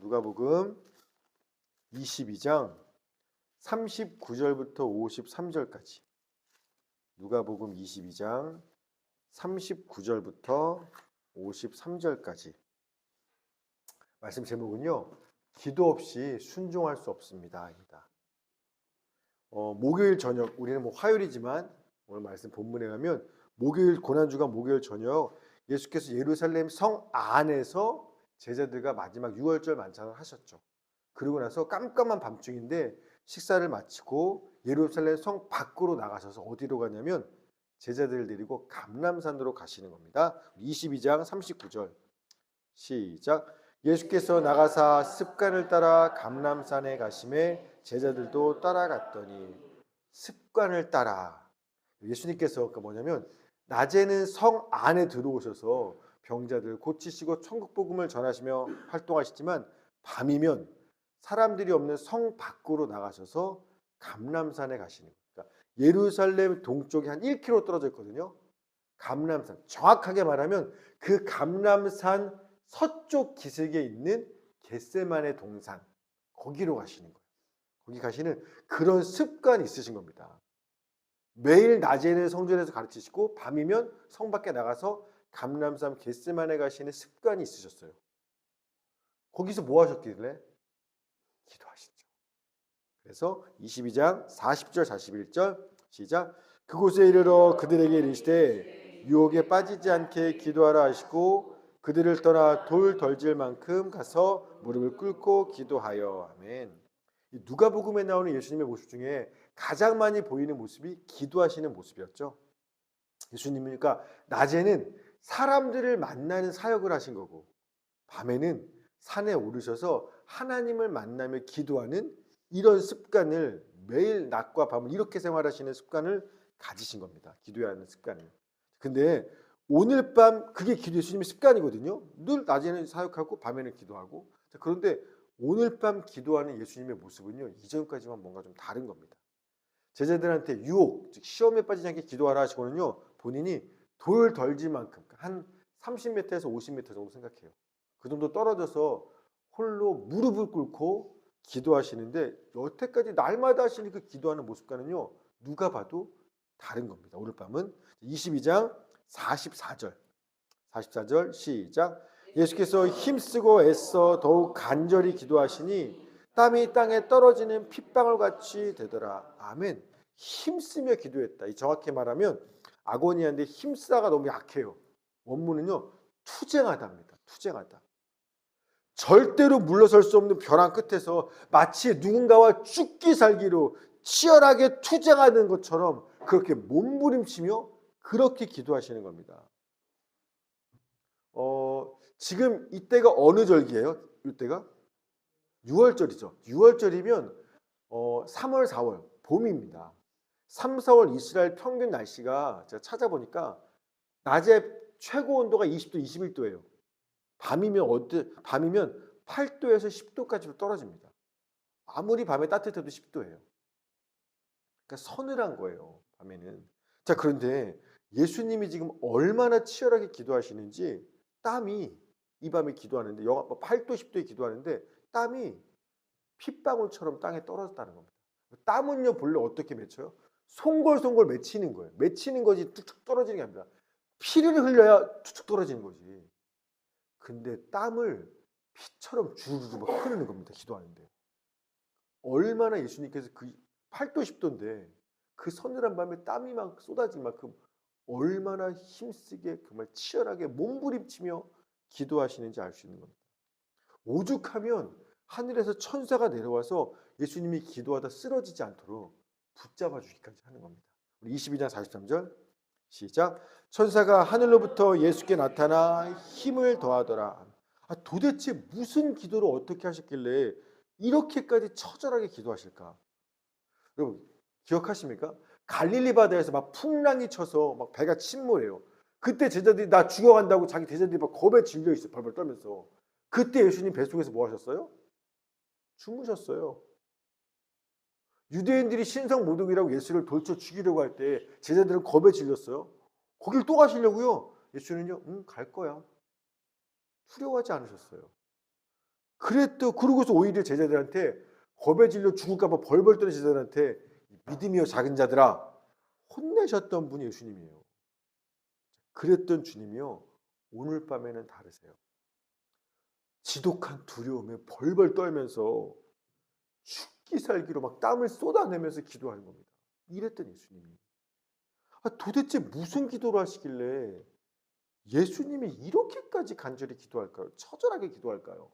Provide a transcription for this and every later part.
누가복음 22장 39절부터 53절까지. 누가복음 22장 39절부터 53절까지. 말씀 제목은요. 기도 없이 순종할 수 없습니다.입니다. 어, 목요일 저녁 우리는 뭐 화요일이지만 오늘 말씀 본문에 가면 목요일 고난주가 목요일 저녁 예수께서 예루살렘 성 안에서 제자들과 마지막 6월절 만찬을 하셨죠. 그리고 나서 깜깜한 밤중인데 식사를 마치고 예루살렘 성 밖으로 나가셔서 어디로 가냐면 제자들을 데리고 감람산으로 가시는 겁니다. 22장 39절 시작 예수께서 나가사 습관을 따라 감람산에 가심에 제자들도 따라갔더니 습관을 따라 예수님께서 그 뭐냐면 낮에는 성 안에 들어오셔서 병자들 고치시고 천국 복음을 전하시며 활동하시지만 밤이면 사람들이 없는 성 밖으로 나가셔서 감람산에 가시는 거예요. 그러니까 예루살렘 동쪽에 한 1km 떨어져 있거든요. 감람산. 정확하게 말하면 그 감람산 서쪽 기슭에 있는 겟세만의 동산 거기로 가시는 거예요. 거기 가시는 그런 습관이 있으신 겁니다. 매일 낮에는 성전에서 가르치시고 밤이면 성 밖에 나가서 감람산 겟세만에 가시는 습관이 있으셨어요. 거기서 뭐 하셨길래? 기도하시죠. 그래서 22장 40절 41절 시작 그곳에 이르러 그들에게 이르시되 유혹에 빠지지 않게 기도하라 하시고 그들을 떠나 돌 덜질 만큼 가서 무릎을 꿇고 기도하여 아멘. 이 누가복음에 나오는 예수님의 모습 중에 가장 많이 보이는 모습이 기도하시는 모습이었죠. 예수님이니까 낮에는 사람들을 만나는 사역을 하신 거고 밤에는 산에 오르셔서 하나님을 만나며 기도하는 이런 습관을 매일 낮과 밤을 이렇게 생활하시는 습관을 가지신 겁니다. 기도해야 하는 습관을. 근데 오늘 밤 그게 기도 예수님의 습관이거든요. 늘 낮에는 사역하고 밤에는 기도하고. 자, 그런데 오늘 밤 기도하는 예수님의 모습은요. 이전까지만 뭔가 좀 다른 겁니다. 제자들한테 유혹, 즉 시험에 빠지지 않게 기도하라 하시고는요. 본인이 돌 덜지만큼 한 30m에서 50m 정도 생각해요. 그 정도 떨어져서 홀로 무릎을 꿇고 기도하시는데 여태까지 날마다 하시는 그 기도하는 모습과는요. 누가 봐도 다른 겁니다. 오늘 밤은 22장 44절. 44절 시작. 예수께서 힘쓰고 애써 더욱 간절히 기도하시니 땀이 땅에 떨어지는 핏방울 같이 되더라. 아멘. 힘쓰며 기도했다. 이 정확히 말하면 아고니아인데 힘쓰다가 너무 약해요. 원문은요. 투쟁하다입니다. 투쟁하다. 절대로 물러설 수 없는 벼랑 끝에서 마치 누군가와 죽기 살기로 치열하게 투쟁하는 것처럼 그렇게 몸부림치며 그렇게 기도하시는 겁니다. 어, 지금 이때가 어느 절기예요? 이때가 6월절이죠. 6월절이면 어, 3월, 4월 봄입니다. 3, 4월 이스라엘 평균 날씨가 제가 찾아보니까 낮에 최고 온도가 20도, 21도예요. 밤이면 어때? 밤이면 8도에서 10도까지로 떨어집니다. 아무리 밤에 따뜻해도 10도예요. 그러니까 서늘한 거예요. 밤에는. 자, 그런데 예수님이 지금 얼마나 치열하게 기도하시는지 땀이 이 밤에 기도하는데 영하 8도, 뭐 10도에 기도하는데 땀이 핏방울처럼 땅에 떨어졌다는 겁니다. 땀은요 본래 어떻게 맺혀요? 송골송골 맺히는 거예요. 맺히는 거지 툭툭 떨어지는 게 아니라 피를 흘려야 툭툭 떨어지는 거지. 근데 땀을 피처럼 주르르 막 흐르는 겁니다. 기도하는데. 얼마나 예수님께서 그 8도 10도인데 그 서늘한 밤에 땀이 막 쏟아질 만큼 얼마나 힘쓰게 정말 치열하게 몸부림치며 기도하시는지 알 수 있는 겁니다. 오죽하면 하늘에서 천사가 내려와서 예수님이 기도하다 쓰러지지 않도록 붙잡아 주기까지 하는 겁니다. 우리 22장 43절 시작. 천사가 하늘로부터 예수께 나타나 힘을 더하더라. 아, 도대체 무슨 기도를 어떻게 하셨길래 이렇게까지 처절하게 기도하실까? 여러분 기억하십니까? 갈릴리 바다에서 막 풍랑이 쳐서 막 배가 침몰해요. 그때 제자들이 나 죽어간다고 자기 제자들이 막 겁에 질려 있어 벌벌 떨면서. 그때 예수님 뱃속에서 뭐 하셨어요? 주무셨어요. 유대인들이 신성 모독이라고 예수를 돌쳐 죽이려고 할 때 제자들은 겁에 질렸어요. 거길 또 가시려고요. 예수는요, 응, 갈 거야. 두려워하지 않으셨어요. 그랬더 그러고서 오히려 제자들한테 겁에 질려 죽을까봐 벌벌 떠는 제자들한테 믿음이여 작은 자들아 혼내셨던 분이 예수님이에요. 그랬던 주님이요 오늘 밤에는 다르세요. 지독한 두려움에 벌벌 떨면서 죽 기 살기로 막 땀을 쏟아내면서 기도하는 겁니다. 이랬던 예수님이. 아, 도대체 무슨 기도를 하시길래 예수님이 이렇게까지 간절히 기도할까요? 처절하게 기도할까요?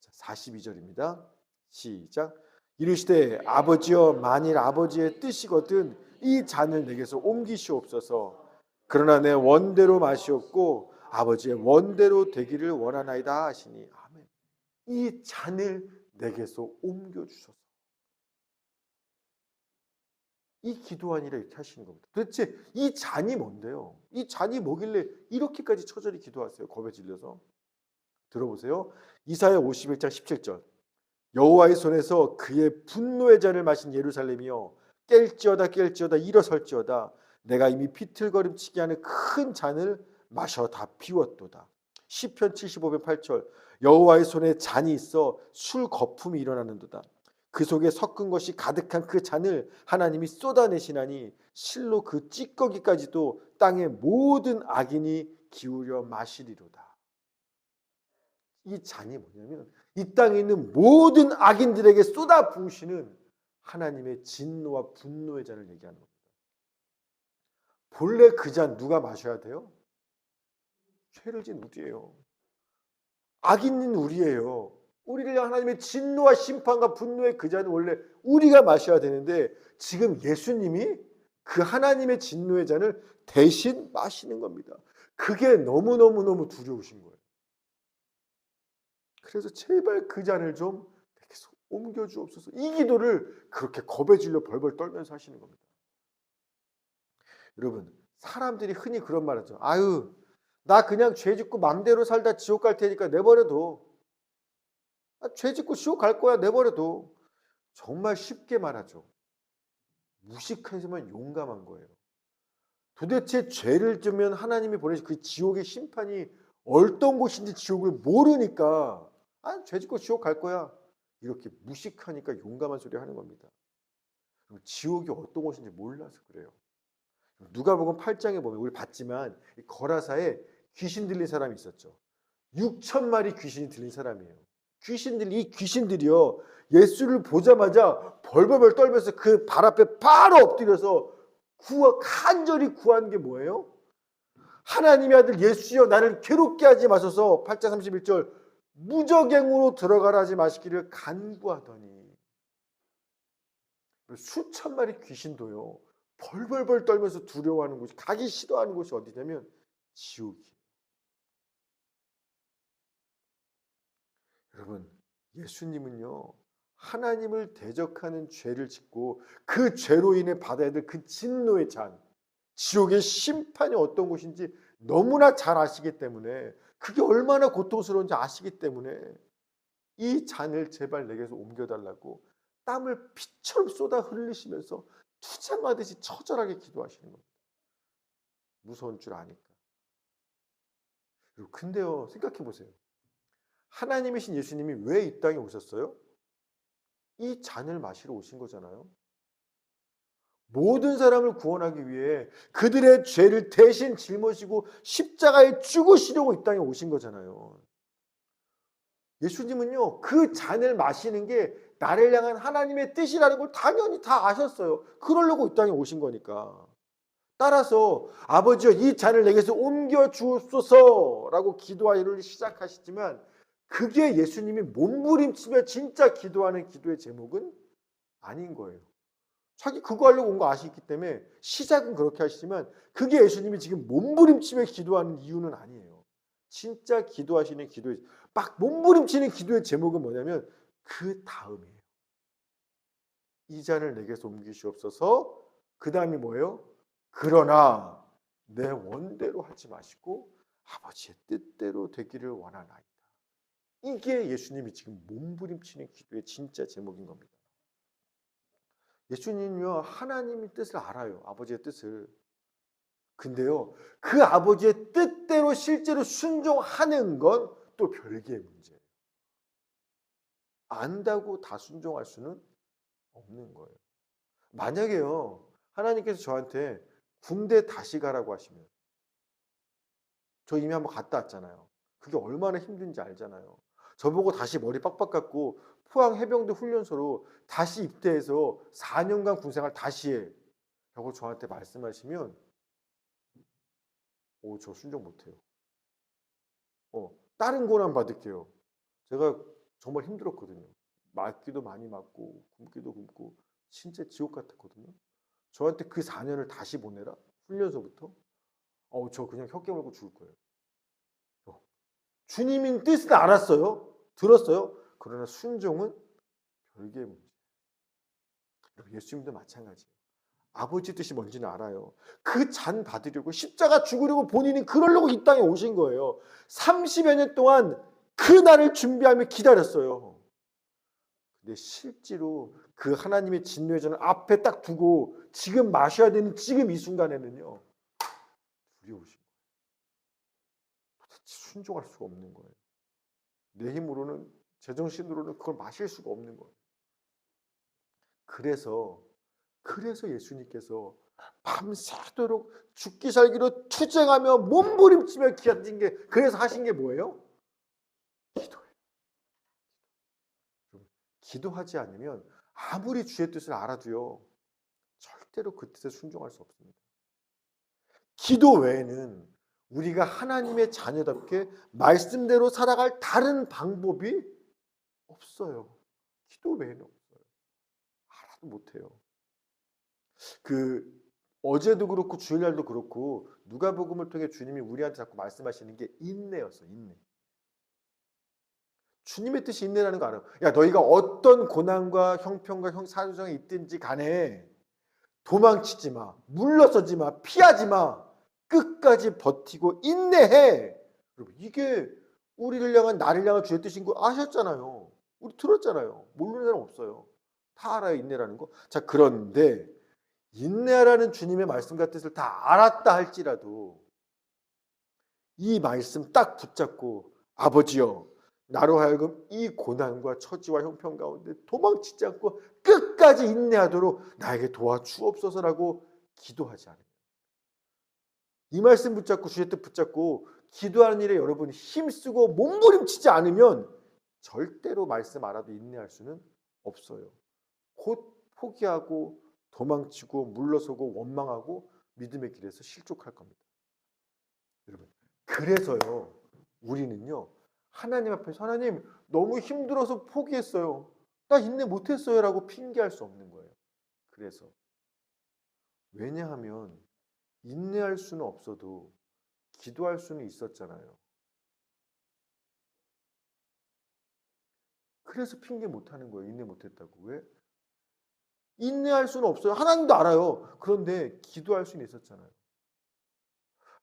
자, 42절입니다. 시작. 이르시되 아버지여 만일 아버지의 뜻이거든 이 잔을 내게서 옮기시옵소서. 그러나 내 원대로 마시옵고 아버지의 원대로 되기를 원하나이다 하시니 아멘. 이 잔을 내게서 옮겨 주소서. 이 기도 아니라 이렇게 하시는 겁니다. 도대체 이 잔이 뭔데요? 이 잔이 뭐길래 이렇게까지 처절히 기도하세요? 겁에 질려서. 들어보세요. 이사야 51장 17절. 여호와의 손에서 그의 분노의 잔을 마신 예루살렘이여 깰지어다 깰지어다 일어설지어다 내가 이미 비틀거림치게 하는 큰 잔을 마셔 다 비웠도다. 시편 75편 8절 여호와의 손에 잔이 있어 술 거품이 일어나는도다. 그 속에 섞은 것이 가득한 그 잔을 하나님이 쏟아내시나니 실로 그 찌꺼기까지도 땅의 모든 악인이 기울여 마시리로다. 이 잔이 뭐냐면 이 땅에 있는 모든 악인들에게 쏟아 부으시는 하나님의 진노와 분노의 잔을 얘기하는 겁니다. 본래 그 잔 누가 마셔야 돼요? 죄를 진 우리예요. 악인인 우리예요. 우리를 하나님의 진노와 심판과 분노의 그 잔은 원래 우리가 마셔야 되는데 지금 예수님이 그 하나님의 진노의 잔을 대신 마시는 겁니다. 그게 너무너무너무 두려우신 거예요. 그래서 제발 그 잔을 좀 계속 옮겨 주옵소서. 이 기도를 그렇게 겁에 질려 벌벌 떨면서 하시는 겁니다. 여러분, 사람들이 흔히 그런 말 하죠. 아유, 나 그냥 죄 짓고 맘대로 살다 지옥 갈 테니까 내버려둬. 아, 죄 짓고 지옥 갈 거야 내버려둬. 정말 쉽게 말하죠. 무식하지만 용감한 거예요. 도대체 죄를 지면 하나님이 보내신 그 지옥의 심판이 어떤 곳인지 지옥을 모르니까 아, 죄 짓고 지옥 갈 거야. 이렇게 무식하니까 용감한 소리 하는 겁니다. 지옥이 어떤 곳인지 몰라서 그래요. 누가복음 8장에 보면 우리 봤지만 거라사에 귀신 들린 사람이 있었죠. 6천 마리 귀신이 들린 사람이에요. 귀신들 이 귀신들이요 예수를 보자마자 벌벌벌 떨면서 그 발 앞에 바로 엎드려서 구하 간절히 구한 게 뭐예요? 하나님의 아들 예수여 나를 괴롭게 하지 마소서 8장 31절 무적행으로 들어가라 하지 마시기를 간구하더니 수천 마리 귀신도요 벌벌벌 떨면서 두려워하는 곳이 가기 싫어하는 곳이 어디냐면 지옥이에요. 여러분 예수님은요 하나님을 대적하는 죄를 짓고 그 죄로 인해 받아야 될 그 진노의 잔 지옥의 심판이 어떤 곳인지 너무나 잘 아시기 때문에 그게 얼마나 고통스러운지 아시기 때문에 이 잔을 제발 내게서 옮겨달라고 땀을 피처럼 쏟아 흘리시면서 투쟁하듯이 처절하게 기도하시는 겁니다. 무서운 줄 아니까. 근데요, 생각해 보세요. 하나님이신 예수님이 왜 이 땅에 오셨어요? 이 잔을 마시러 오신 거잖아요. 모든 사람을 구원하기 위해 그들의 죄를 대신 짊어지고 십자가에 죽으시려고 이 땅에 오신 거잖아요. 예수님은요, 그 잔을 마시는 게 나를 향한 하나님의 뜻이라는 걸 당연히 다 아셨어요. 그러려고 이 땅에 오신 거니까. 따라서 아버지여 이 잔을 내게서 옮겨 주옵소서라고 기도하기를 시작하시지만 그게 예수님이 몸부림치며 진짜 기도하는 기도의 제목은 아닌 거예요. 자기 그거 하려고 온 거 아시기 때문에 시작은 그렇게 하시지만 그게 예수님이 지금 몸부림치며 기도하는 이유는 아니에요. 진짜 기도하시는 기도의 막 몸부림치는 기도의 제목은 뭐냐면 그 다음이에요. 이 잔을 내게서 옮기시옵소서. 그 다음이 뭐예요? 그러나 내 원대로 하지 마시고 아버지의 뜻대로 되기를 원하나이다. 이게 예수님이 지금 몸부림치는 기도의 진짜 제목인 겁니다. 예수님이요 하나님의 뜻을 알아요. 아버지의 뜻을. 근데요 그 아버지의 뜻대로 실제로 순종하는 건 또 별개의 문제예요. 안다고 다 순종할 수는 없는 거예요. 만약에요, 하나님께서 저한테 군대 다시 가라고 하시면, 저 이미 한번 갔다 왔잖아요. 그게 얼마나 힘든지 알잖아요. 저보고 다시 머리 빡빡 깎고 포항 해병대 훈련소로 다시 입대해서 4년간 군생활 다시 해. 라고 저한테 말씀하시면, 오, 저 순종 못해요. 어, 다른 고난 받을게요. 제가 정말 힘들었거든요. 맞기도 많이 맞고, 굶기도 굶고, 진짜 지옥 같았거든요. 저한테 그 4년을 다시 보내라? 훈련소부터? 어, 저 그냥 혀 깨물고 죽을 거예요. 어, 주님인 뜻은 알았어요. 들었어요. 그러나 순종은 별개의 문제. 예수님도 마찬가지예요. 아버지 뜻이 뭔지는 알아요. 그 잔 받으려고 십자가 죽으려고 본인이 그러려고 이 땅에 오신 거예요. 30여 년 동안 그 날을 준비하며 기다렸어요. 근데 실제로 그 하나님의 진노의 전을 앞에 딱 두고 지금 마셔야 되는 지금 이 순간에는요. 도대체 순종할 수가 없는 거예요. 내 힘으로는 제정신으로는 그걸 마실 수가 없는 거예요. 그래서 그래서 예수님께서 밤새도록 죽기 살기로 투쟁하며 몸부림치며 기다린 게 그래서 하신 게 뭐예요? 기도예요. 기도하지 않으면 아무리 주의 뜻을 알아도요 절대로 그 뜻에 순종할 수 없습니다. 기도 외에는 우리가 하나님의 자녀답게 말씀대로 살아갈 다른 방법이 없어요. 기도 외에는 없어요. 알아도 못해요. 그 어제도 그렇고 주일날도 그렇고 누가복음을 통해 주님이 우리한테 자꾸 말씀하시는 게 인내였어, 인내. 주님의 뜻이 인내라는 거 알아요. 야, 너희가 어떤 고난과 형편과 형 사정에 있든지 간에 도망치지 마, 물러서지 마, 피하지 마. 끝까지 버티고 인내해. 여러분, 이게 우리를 향한 나를 향한 주의 뜻인 거 아셨잖아요. 우리 들었잖아요. 모르는 사람 없어요. 다 알아요, 인내라는 거. 자, 그런데 인내하라는 주님의 말씀과 뜻을 다 알았다 할지라도 이 말씀 딱 붙잡고 아버지여 나로 하여금 이 고난과 처지와 형편 가운데 도망치지 않고 끝까지 인내하도록 나에게 도와주옵소서라고 기도하지 않아요. 이 말씀 붙잡고 주의 뜻 붙잡고 기도하는 일에 여러분이 힘쓰고 몸부림치지 않으면 절대로 말씀 알아도 인내할 수는 없어요. 곧 포기하고 도망치고 물러서고 원망하고 믿음의 길에서 실족할 겁니다. 여러분, 그래서요, 우리는요, 하나님 앞에서 하나님 너무 힘들어서 포기했어요. 나 인내 못했어요. 라고 핑계할 수 없는 거예요. 그래서. 왜냐하면 인내할 수는 없어도 기도할 수는 있었잖아요. 그래서 핑계 못 하는 거예요. 인내 못 했다고. 왜? 인내할 수는 없어요. 하나님도 알아요. 그런데 기도할 수는 있었잖아요.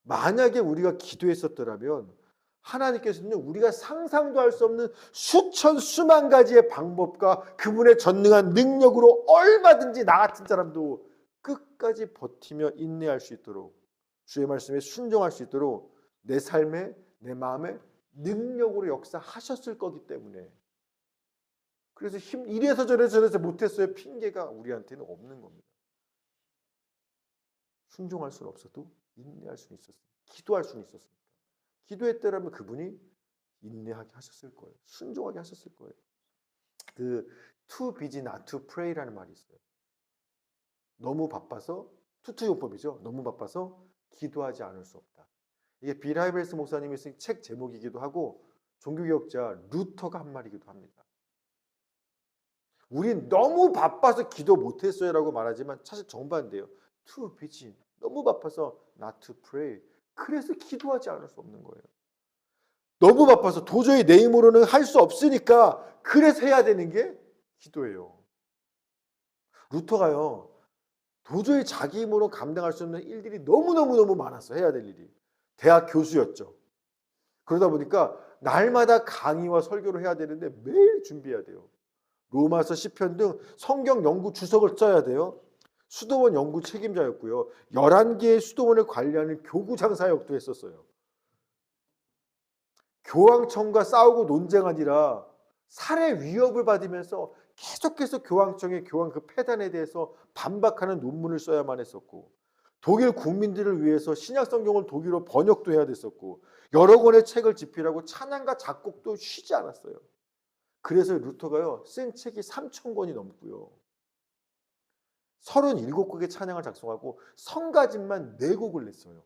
만약에 우리가 기도했었더라면 하나님께서는 우리가 상상도 할 수 없는 수천 수만 가지의 방법과 그분의 전능한 능력으로 얼마든지 나 같은 사람도 끝까지 버티며 인내할 수 있도록 주의 말씀에 순종할 수 있도록 내 삶에 내 마음에 능력으로 역사하셨을 거기 때문에 그래서 힘 이래서 저래서 저래서 못했어요 핑계가 우리한테는 없는 겁니다. 순종할 수는 없어도 인내할 수는 있었어요. 기도할 수는 있었습니다. 기도했더라면 그분이 인내하게 하셨을 거예요. 순종하게 하셨을 거예요. 그 to busy not to pray라는 말이 있어요. 너무 바빠서 투투용법이죠. 너무 바빠서 기도하지 않을 수 없다. 이게 비라이벨스 목사님이 쓴 책 제목이기도 하고 종교개혁자 루터가 한 말이기도 합니다. 우린 너무 바빠서 기도 못했어요라고 말하지만 사실 정반대예요. too busy. 너무 바빠서 not to pray. 그래서 기도하지 않을 수 없는 거예요. 너무 바빠서 도저히 내 힘으로는 할 수 없으니까 그래서 해야 되는 게 기도예요. 루터가요. 도저히 자기 힘으로 감당할 수 없는 일들이 너무너무너무 많았어. 해야 될 일이. 대학 교수였죠. 그러다 보니까 날마다 강의와 설교를 해야 되는데 매일 준비해야 돼요. 로마서 시편 등 성경 연구 주석을 써야 돼요. 수도원 연구 책임자였고요. 11개의 수도원을 관리하는 교구 장사역도 했었어요. 교황청과 싸우고 논쟁하니라 살해 위협을 받으면서 계속해서 교황청의 교황 그 폐단에 대해서 반박하는 논문을 써야만 했었고 독일 국민들을 위해서 신약 성경을 독일어 번역도 해야 됐었고 여러 권의 책을 집필하고 찬양과 작곡도 쉬지 않았어요. 그래서 루터가요 쓴 책이 3천 권이 넘고요. 37곡의 찬양을 작성하고 성가진만 4곡을 냈어요.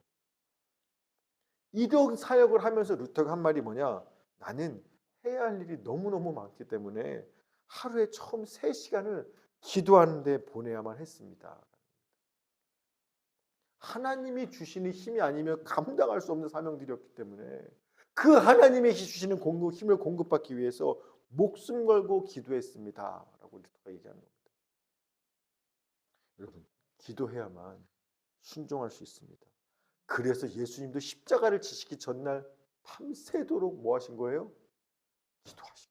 이런 사역을 하면서 루터가 한 말이 뭐냐? 나는 해야 할 일이 너무너무 많기 때문에 하루에 처음 3시간을 기도하는 데 보내야만 했습니다. 하나님이 주시는 힘이 아니면 감당할 수 없는 사명들이었기 때문에 그 하나님이 주시는 공급, 힘을 공급받기 위해서 목숨 걸고 기도했습니다. 라고 루터가 얘기하는 겁니다. 여러분, 기도해야만 순종할 수 있습니다. 그래서 예수님도 십자가를 지시기 전날 밤새도록 뭐 하신 거예요? 기도하신.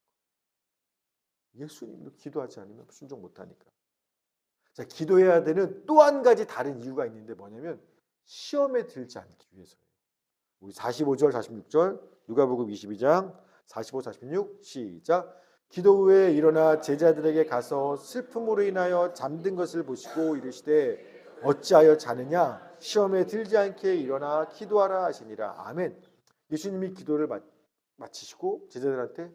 예수님도 기도하지 않으면 순종 못 하니까. 자, 기도해야 되는 또 한 가지 다른 이유가 있는데 뭐냐면 시험에 들지 않기 위해서예요. 우리 45절, 46절, 누가복음 22장 45, 46 시작. 기도 후에 일어나 제자들에게 가서 슬픔으로 인하여 잠든 것을 보시고 이르시되 어찌하여 자느냐 시험에 들지 않게 일어나 기도하라 하시니라. 아멘. 예수님이 기도를 마, 마치시고 제자들한테.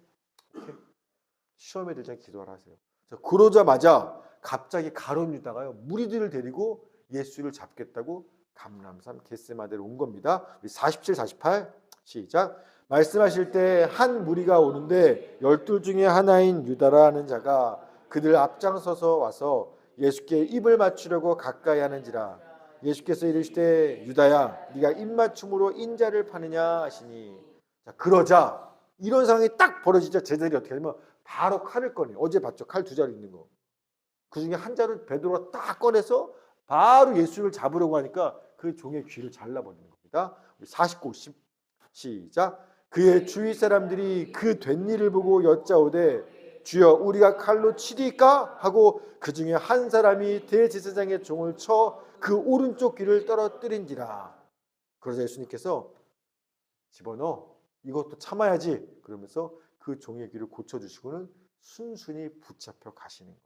시험에 않게 기도하라 하세요. 자, 그러자마자 갑자기 가론 유다가요 무리들을 데리고 예수를 잡겠다고 감람산 게스마대로 온 겁니다. 47, 48 시작. 말씀하실 때 한 무리가 오는데 열둘 중에 하나인 유다라는 자가 그들 앞장서서 와서 예수께 입을 맞추려고 가까이 하는지라 예수께서 이르시되 유다야 네가 입맞춤으로 인자를 파느냐 하시니 자 그러자 이런 상황이 딱 벌어지자 제자들이 어떻게 하냐면 바로 칼을 꺼내 어제 봤죠? 칼 두 자루 있는 거. 그 중에 한 자를 베드로가 딱 꺼내서 바로 예수를 잡으려고 하니까 그 종의 귀를 잘라버리는 겁니다. 49, 10 시작. 그의 주위 사람들이 그 된 일을 보고 여짜오되 주여 우리가 칼로 치리까? 하고 그 중에 한 사람이 대제사장의 종을 쳐 그 오른쪽 귀를 떨어뜨린지라. 그러자 예수님께서 집어넣어. 이것도 참아야지. 그러면서 그 종의 귀를 고쳐주시고는 순순히 붙잡혀 가시는 거예요.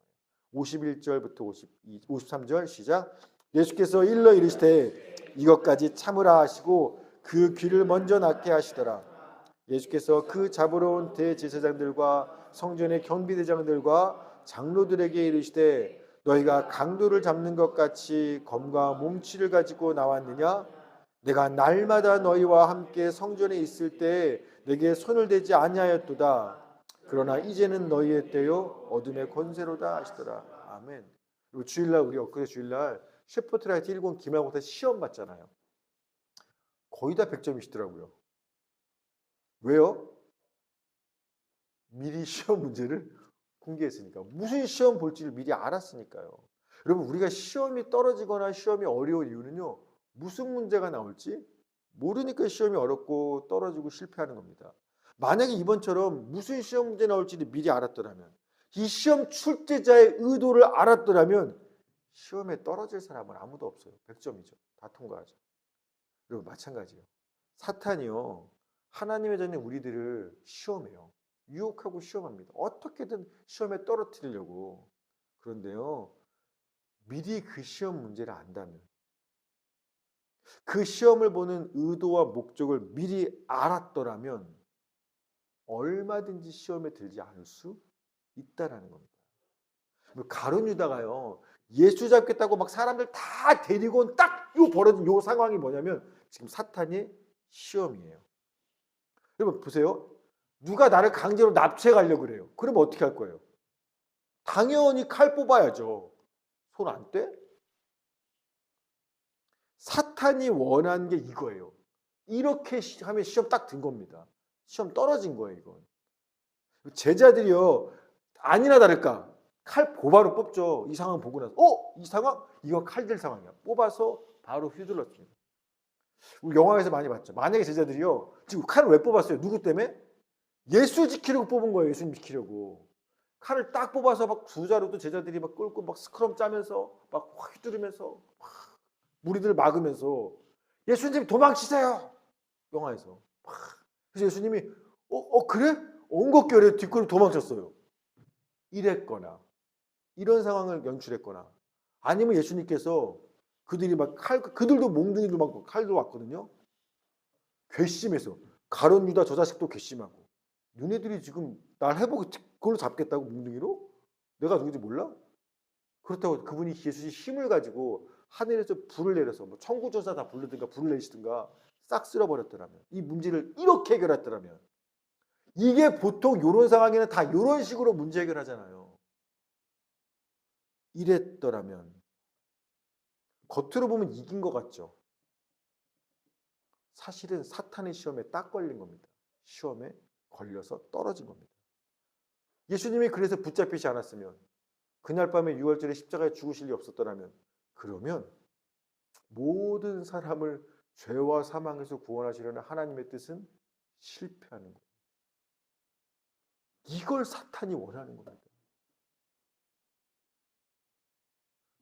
51절부터 52, 53절 시작. 예수께서 일러 이르시되 이것까지 참으라 하시고 그 귀를 먼저 낫게 하시더라. 예수께서 그 잡으러 온 대제사장들과 성전의 경비대장들과 장로들에게 이르시되 너희가 강도를 잡는 것 같이 검과 몽치를 가지고 나왔느냐? 내가 날마다 너희와 함께 성전에 있을 때 내게 손을 대지 아니하였도다 그러나 이제는 너희의 때요 어둠의 권세로다 하시더라 아멘 그리고 주일날 우리 엊그제 주일날 셰퍼트라이트 일본 기말고사 시험 봤잖아요 거의 다 100점이시더라고요 왜요? 미리 시험 문제를 공개했으니까. 무슨 시험 볼지를 미리 알았으니까요. 여러분, 우리가 시험이 떨어지거나 시험이 어려운 이유는요, 무슨 문제가 나올지 모르니까 시험이 어렵고 떨어지고 실패하는 겁니다. 만약에 이번처럼 무슨 시험 문제 나올지를 미리 알았더라면, 이 시험 출제자의 의도를 알았더라면, 시험에 떨어질 사람은 아무도 없어요. 100점이죠. 다 통과하죠. 여러분, 마찬가지예요. 사탄이요. 하나님의 자녀 우리들을 시험해요. 유혹하고 시험합니다. 어떻게든 시험에 떨어뜨리려고. 그런데요, 미리 그 시험 문제를 안다면, 그 시험을 보는 의도와 목적을 미리 알았더라면, 얼마든지 시험에 들지 않을 수 있다라는 겁니다. 가론 유다가요, 예수 잡겠다고 막 사람들 다 데리고 온 딱 요 벌어진 요 상황이 뭐냐면, 지금 사탄의 시험이에요. 여러분 보세요. 누가 나를 강제로 납치해 가려고 그래요. 그러면 어떻게 할 거예요? 당연히 칼 뽑아야죠. 손 안 떼? 사탄이 원하는 게 이거예요. 이렇게 하면 시험 딱 든 겁니다. 시험 떨어진 거예요, 이건. 제자들이요. 아니나 다를까. 칼 고바로 뽑죠. 이 상황 보고 나서. 어? 이 상황? 이건 칼될 상황이야. 뽑아서 바로 휘둘렀습니다. 우리 영화에서 많이 봤죠. 만약에 제자들이요. 지금 칼을 왜 뽑았어요? 누구 때문에? 예수 지키려고 뽑은 거예요. 예수님 지키려고. 칼을 딱 뽑아서 막 두자로도 제자들이 막 끌고 막 스크럼 짜면서 막 휘두르면서 막 무리들 막으면서 예수님 도망치세요. 영화에서. 그래서 예수님이 어, 어 그래? 엉겁결에 뒷걸음 도망쳤어요. 이랬거나 이런 상황을 연출했거나 아니면 예수님께서 그들이 막 칼, 그들도 몽둥이도 막 칼도 왔거든요. 괘씸해서 가론 유다 저 자식도 괘씸하고 너네들이 지금 날 해보고 그걸로 잡겠다고 몽둥이로? 내가 누군지 몰라? 그렇다고 그분이 예수의 힘을 가지고 하늘에서 불을 내려서 뭐 천구조사 다 부르든가 불을 내시든가 싹 쓸어버렸더라면 이 문제를 이렇게 해결했더라면 이게 보통 이런 상황에는 다 이런 식으로 문제 해결하잖아요. 이랬더라면 겉으로 보면 이긴 것 같죠. 사실은 사탄의 시험에 딱 걸린 겁니다. 시험에 걸려서 떨어진 겁니다. 예수님이 그래서 붙잡히지 않았으면 그날 밤에 6월절에 십자가에 죽으실 리 없었더라면 그러면 모든 사람을 죄와 사망에서 구원하시려는 하나님의 뜻은 실패하는 거예요. 이걸 사탄이 원하는 겁니다.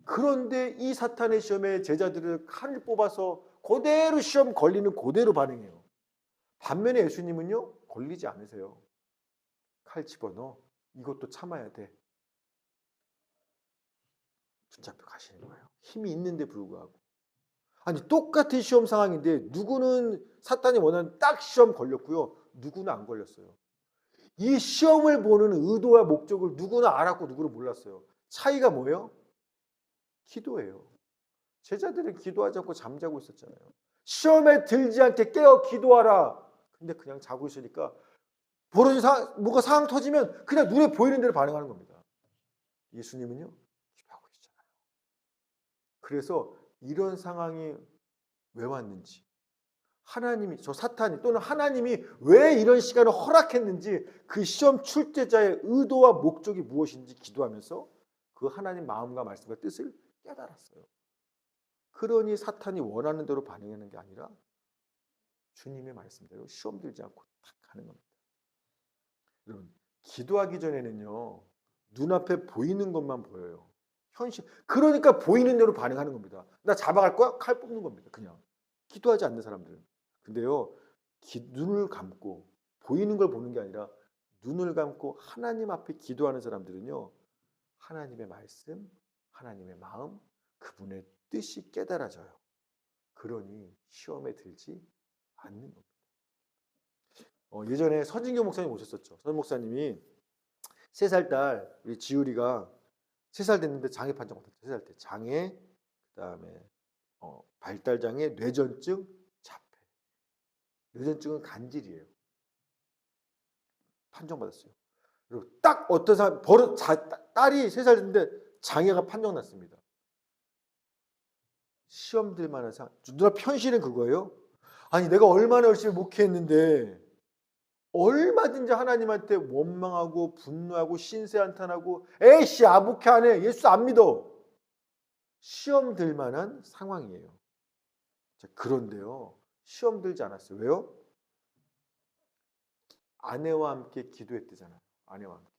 그런데 이 사탄의 시험에 제자들을 칼을 뽑아서 그대로 시험 걸리는 그대로 반응해요. 반면에 예수님은요, 걸리지 않으세요. 칼 집어넣어. 이것도 참아야 돼. 붙잡혀 가시는 거예요. 힘이 있는데 불구하고. 아니, 똑같은 시험 상황인데, 누구는 사탄이 원하는 딱 시험 걸렸고요. 누구는 안 걸렸어요. 이 시험을 보는 의도와 목적을 누구는 알았고, 누구는 몰랐어요. 차이가 뭐예요? 기도예요. 제자들은 기도하지 않고 잠자고 있었잖아요. 시험에 들지 않게 깨어 기도하라. 근데 그냥 자고 있으니까 벌어진 사 뭐가 상황 터지면 그냥 눈에 보이는 대로 반응하는 겁니다. 예수님은요 기도하고 계시잖아요. 그래서 이런 상황이 왜 왔는지 하나님이 저 사탄이 또는 하나님이 왜 이런 시간을 허락했는지 그 시험 출제자의 의도와 목적이 무엇인지 기도하면서 그 하나님 마음과 말씀과 뜻을 깨달았어요. 그러니 사탄이 원하는 대로 반응하는 게 아니라 주님의 말씀대로 시험 들지 않고 딱 가는 겁니다. 여러분, 기도하기 전에는요, 눈앞에 보이는 것만 보여요. 현실. 그러니까 보이는 대로 반응하는 겁니다. 나 잡아갈 거야? 칼 뽑는 겁니다. 그냥. 기도하지 않는 사람들은. 근데요, 기, 눈을 감고 보이는 걸 보는 게 아니라 눈을 감고 하나님 앞에 기도하는 사람들은요, 하나님의 말씀, 하나님의 마음, 그분의 뜻이 깨달아져요. 그러니 시험에 들지 않는 겁니다. 어, 예전에 서진교 목사님 오셨었죠. 서 목사님이 세 살 딸 우리 지우리가 세살 됐는데 장애 판정 받았죠. 세살 때 장애 그다음에 어, 발달 장애, 뇌전증, 자폐. 뇌전증은 간질이에요. 판정 받았어요. 그리고 딱 어떤 사람 버릇 자, 딸이 세살 됐는데 장애가 판정 났습니다. 시험 들 만한 상 누나 편실은 그거예요. 아니 내가 얼마나 열심히 목회했는데 얼마든지 하나님한테 원망하고 분노하고 신세 한탄하고 에이씨 아 목회 안 해. 예수 안 믿어. 시험 들 만한 상황이에요. 자, 그런데요. 시험 들지 않았어요. 왜요? 아내와 함께 기도했대잖아요. 아내와 함께.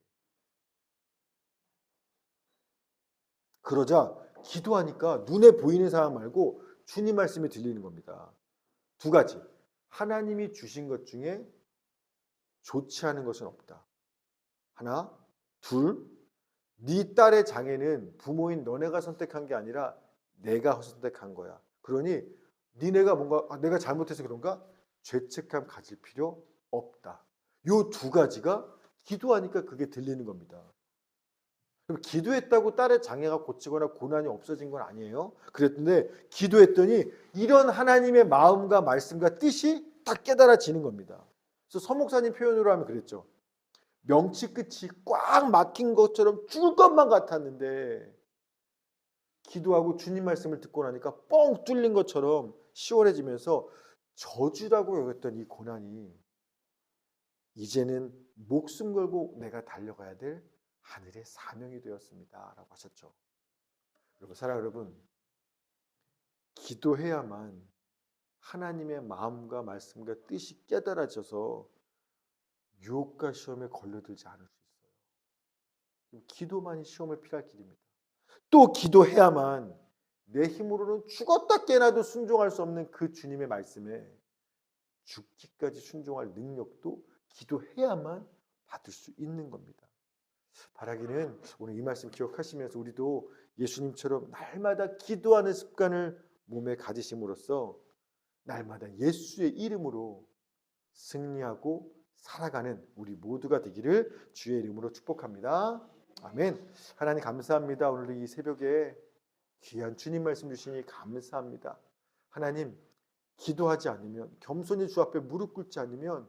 그러자 기도하니까 눈에 보이는 상황 말고 주님 말씀이 들리는 겁니다. 두 가지. 하나님이 주신 것 중에 좋지 않은 것은 없다. 하나, 둘, 네 딸의 장애는 부모인 너네가 선택한 게 아니라 내가 선택한 거야. 그러니 니네가 뭔가 아, 내가 잘못해서 그런가 죄책감 가질 필요 없다. 요 두 가지가 기도하니까 그게 들리는 겁니다. 그럼 기도했다고 딸의 장애가 고치거나 고난이 없어진 건 아니에요. 그랬는데 기도했더니 이런 하나님의 마음과 말씀과 뜻이 딱 깨달아지는 겁니다. 그래서 서목사님 표현으로 하면 그랬죠. 명치 끝이 꽉 막힌 것처럼 죽을 것만 같았는데 기도하고 주님 말씀을 듣고 나니까 뻥 뚫린 것처럼 시원해지면서 저주라고 여겼던 이 고난이 이제는 목숨 걸고 내가 달려가야 될 하늘의 사명이 되었습니다. 라고 하셨죠. 그리고 사랑 여러분, 기도해야만 하나님의 마음과 말씀과 뜻이 깨달아져서 유혹과 시험에 걸려들지 않을 수 있어요. 기도만이 시험을 피할 길입니다. 또 기도해야만 내 힘으로는 죽었다 깨나도 순종할 수 없는 그 주님의 말씀에 죽기까지 순종할 능력도 기도해야만 받을 수 있는 겁니다. 바라기는 오늘 이 말씀 기억하시면서 우리도 예수님처럼 날마다 기도하는 습관을 몸에 가지심으로써 날마다 예수의 이름으로 승리하고 살아가는 우리 모두가 되기를 주의 이름으로 축복합니다. 아멘. 하나님 감사합니다. 오늘 이 새벽에 귀한 주님 말씀 주시니 감사합니다. 하나님 기도하지 않으면 겸손히 주 앞에 무릎 꿇지 않으면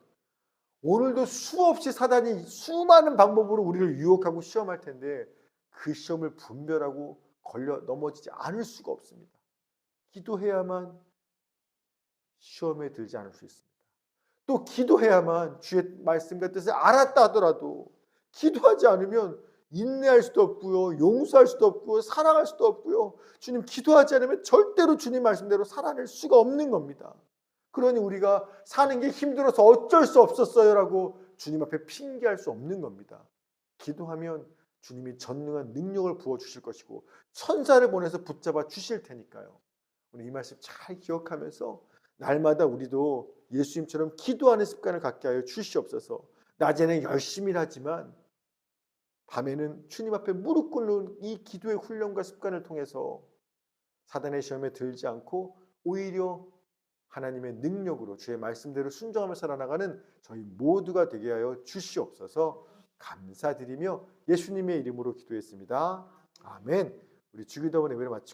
오늘도 수없이 사단이 수많은 방법으로 우리를 유혹하고 시험할 텐데 그 시험을 분별하고 걸려 넘어지지 않을 수가 없습니다. 기도해야만 시험에 들지 않을 수 있습니다. 또 기도해야만 주의 말씀과 뜻을 알았다 하더라도 기도하지 않으면 인내할 수도 없고요. 용서할 수도 없고요. 사랑할 수도 없고요. 주님 기도하지 않으면 절대로 주님 말씀대로 살아낼 수가 없는 겁니다. 그러니 우리가 사는 게 힘들어서 어쩔 수 없었어요라고 주님 앞에 핑계할 수 없는 겁니다. 기도하면 주님이 전능한 능력을 부어 주실 것이고 천사를 보내서 붙잡아 주실 테니까요. 오늘 이 말씀 잘 기억하면서 날마다 우리도 예수님처럼 기도하는 습관을 갖게 하여 주시옵소서. 낮에는 열심히 하지만 밤에는 주님 앞에 무릎 꿇는 이 기도의 훈련과 습관을 통해서 사단의 시험에 들지 않고 오히려 하나님의 능력으로 주의 말씀대로 순종하며 살아나가는 저희 모두가 되게 하여 주시옵소서 감사드리며 예수님의 이름으로 기도했습니다. 아멘. 우리 주기도문 예배를 마치고